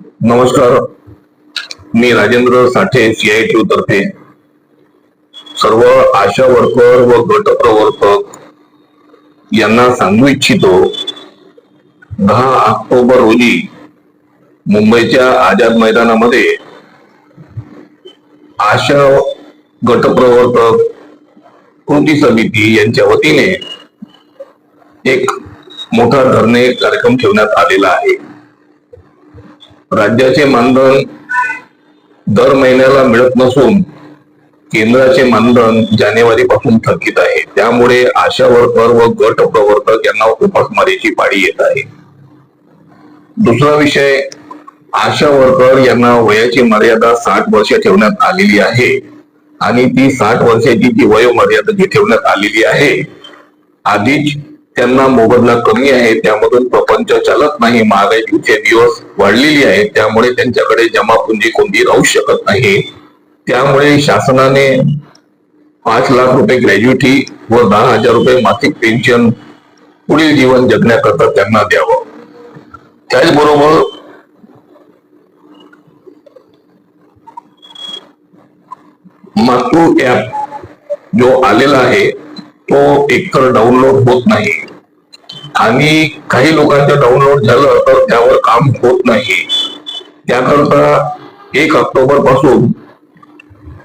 नमस्कार. मी राजेंद्र साठे सीआयटी तर्फे. सर्व आशा वर्कर व गट प्रवर्तक यांना सांगू इच्छितो दहा ऑक्टोबर रोजी मुंबईच्या आझाद मैदानामध्ये आशा गट प्रवर्तक कृती समिती यांच्या वतीने एक मोठा धरणे कार्यक्रम ठेवण्यात आलेला आहे. राज्याचे मानधन दर महिन्याला मिळत नसून केंद्राचे मानधन जानेवारी पासून थकीत आहे. त्यामुळे आशा वर्कर व गट प्रवर्तक यांना उपासमारीची पाळी येत आहे. दुसरा विषय आशा वर्कर यांना वयाची मर्यादा साठ वर्ष ठेवण्यात आलेली आहे आणि ती साठ वर्षाची जी वयोमर्यादा जी ठेवण्यात आलेली आहे आधीच त्यांना मोबदला कमी आहे त्यामधून प्रपंच चालत नाही. महागाईचे दिवस वाढलेली आहे त्यामुळे त्यांच्याकडे जमापुंजी कोणती राहू शकत नाही. त्यामुळे शासनाने पाच लाख रुपये ग्रॅज्युटी व दहा हजार रुपये मासिक पेन्शन पुढील जीवन जगण्याकरता त्यांना द्यावं. त्याचबरोबर मातृ ऍप जो आलेला आहे तो एकतर डाउनलोड होत नाही. आणि काही लोकांचं डाउनलोड झालं तर त्यावर काम होत नाही. त्याकरता एक ऑक्टोबरपासून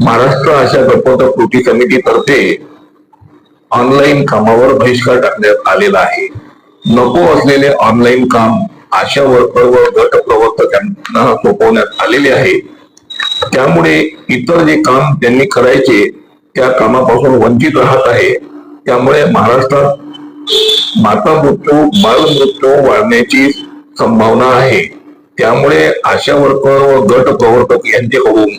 महाराष्ट्र अशा गटपत कृती समितीतर्फे ऑनलाईन कामावर बहिष्कार टाकण्यात आलेला आहे. नको असलेले ऑनलाईन काम आशा वर्कर व गट प्रवर्तकांना सोपवण्यात आलेले आहे. त्यामुळे इतर जे काम त्यांनी करायचे त्या कामापासून वंचित राहत आहे. त्यामुळे महाराष्ट्रात माता मृत्यू बाल मृत्यू वाढण्याची संभावना आहे. त्यामुळे आशा वर्कर व गट प्रवर्तक यांच्याकडून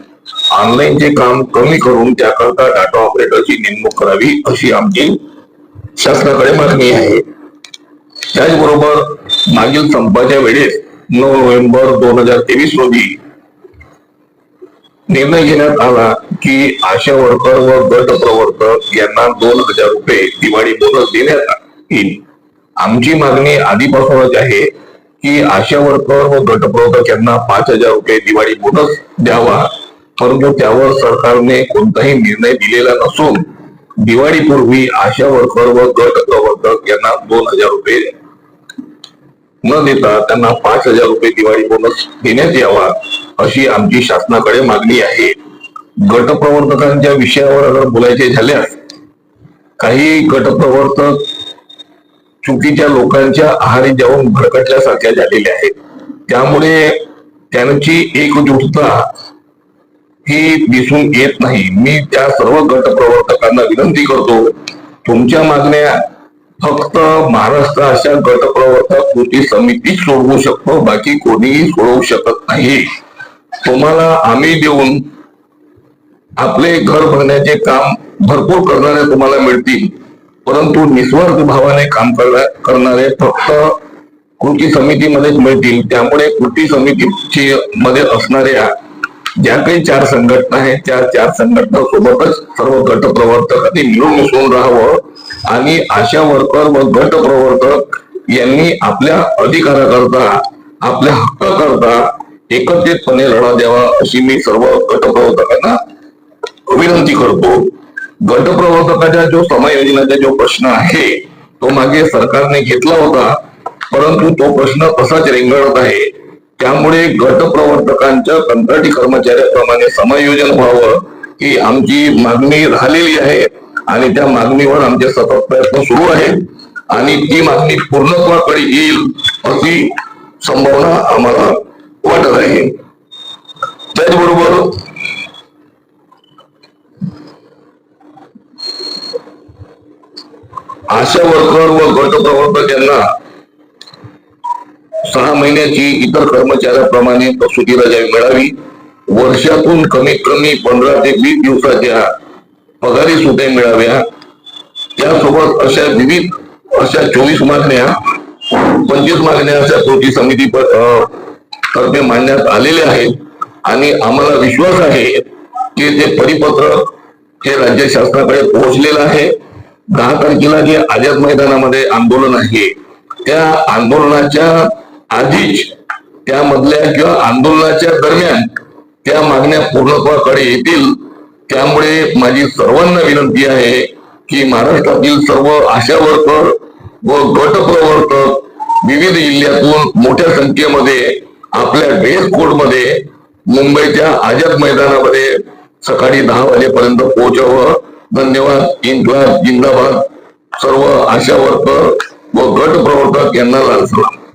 ऑनलाईनचे काम कमी करून त्याकरता डाटा ऑपरेटरची नेमणूक करावी अशी आमची शासनाकडे मागणी आहे. त्याचबरोबर मागील संपाच्या वेळेस नऊ नोव्हेंबर दोन हजार तेवीस रोजी निर्णय घेण्यात आला की आशा वर्कर व गट प्रवर्तक यांना दोन हजार रुपये दिवाळी बोनस देण्यात येईल. आमची मागणी आधीपासूनच आहे की आशा वर्कर व गट प्रवर्तक यांना पाच हजार रुपये दिवाळी बोनस द्यावा. परंतु त्यावर सरकारने कोणताही निर्णय दिलेला नसून दिवाळीपूर्वी आशा वर्कर व गट प्रवर्तक यांना दोन हजार रुपये न देता त्यांना पाच हजार रुपये दिवाळी बोनस देण्यात यावा. अशी आमची शासनाकडे मागणी आहे. गटप्रवर्तकांच्या विषयावर अगर बोलायचे झाल्यास काही गटप्रवर्तक चुकीच्या लोकांच्या आहारी जाऊन भडकटल्यासारख्या झालेल्या आहेत. त्यामुळे त्यांची एकजुटता ही दिसून येत नाही. मी त्या सर्व गटप्रवर्तकांना विनंती करतो तुमच्या मागण्या फक्त महाराष्ट्र अशा गटप्रवर्तक कृती समिती सोडवू शकतो बाकी कोणीही सोडवू शकत नाही. तुम्हाला आम्ही देऊन आपले घर भरण्याचे काम भरपूर करणारे तुम्हाला मिळतील. परंतु निस्वार्थ भावाने काम करणारे फक्त कृती समितीमध्येच मिळतील. त्यामुळे कृती समितीची मध्ये असणाऱ्या ज्या काही चार संघटना आहेत त्या चार संघटना सोबतच सर्व गट प्रवर्तकांनी मिळून मिसळून राहावं आणि आशा वर्कर व गट प्रवर्तक यांनी आपल्या अधिकाराकरता आपल्या हक्काकरता एकत्रितपणे लढा द्यावा अशी मी सर्व गटप्रवर्तकांना विनंती करतो. गटप्रवर्तकाच्या जो समायोजनाचा जो प्रश्न आहे तो मागे सरकारने घेतला होता परंतु तो प्रश्न तसाच रेंगाळत आहे. त्यामुळे गट प्रवर्तकांच्या कंत्राटी कर्मचाऱ्याप्रमाणे समायोजन व्हावं ही आमची मागणी राहिलेली आहे आणि त्या मागणीवर आमचे सतत प्रयत्न सुरू आहेत. आणि ती मागणी पूर्णत्वाकडे येईल अशी संभावना आम्हाला वाटत आहे. त्याचबरोबर आशा वर्कर व गट प्रवर्तक यांना सहा महिन्याची इतर कर्मचाऱ्याप्रमाणे प्रसूती रजा मिळावी. वर्षातून कमीत कमी पंधरा ते वीस दिवसाच्या पगारी सुट्या मिळाव्या. त्यासोबत अशा विविध अशा चोवीस मागण्या पंचवीस मागण्या अशा कृती समिती प- मानण्यात आलेले मांडण्यात आहेत. आणि आम्हाला विश्वास आहे की ते परिपत्रक हे राज्य शासनाकडे पोहोचलेलं आहे. दहा तारखेला जे आझाद मैदानामध्ये आंदोलन आहे त्या आंदोलनाच्या आधीच त्यामधल्या किंवा आंदोलनाच्या दरम्यान त्या मागण्या पूर्णत्वाकडे येतील. त्यामुळे माझी सर्वांना विनंती आहे की महाराष्ट्रातील सर्व आशा वर्कर व गट प्रवर्तक विविध जिल्ह्यातून मोठ्या संख्येमध्ये आपल्या ड्रेस कोडमध्ये मुंबईच्या आझाद मैदानामध्ये सकाळी दहा वाजेपर्यंत पोहोचावं. धन्यवाद. इन्क्लाब जिंदाबाद. सर्व आशा वर्कर व गट प्रवर्तक यांना लाल सलाम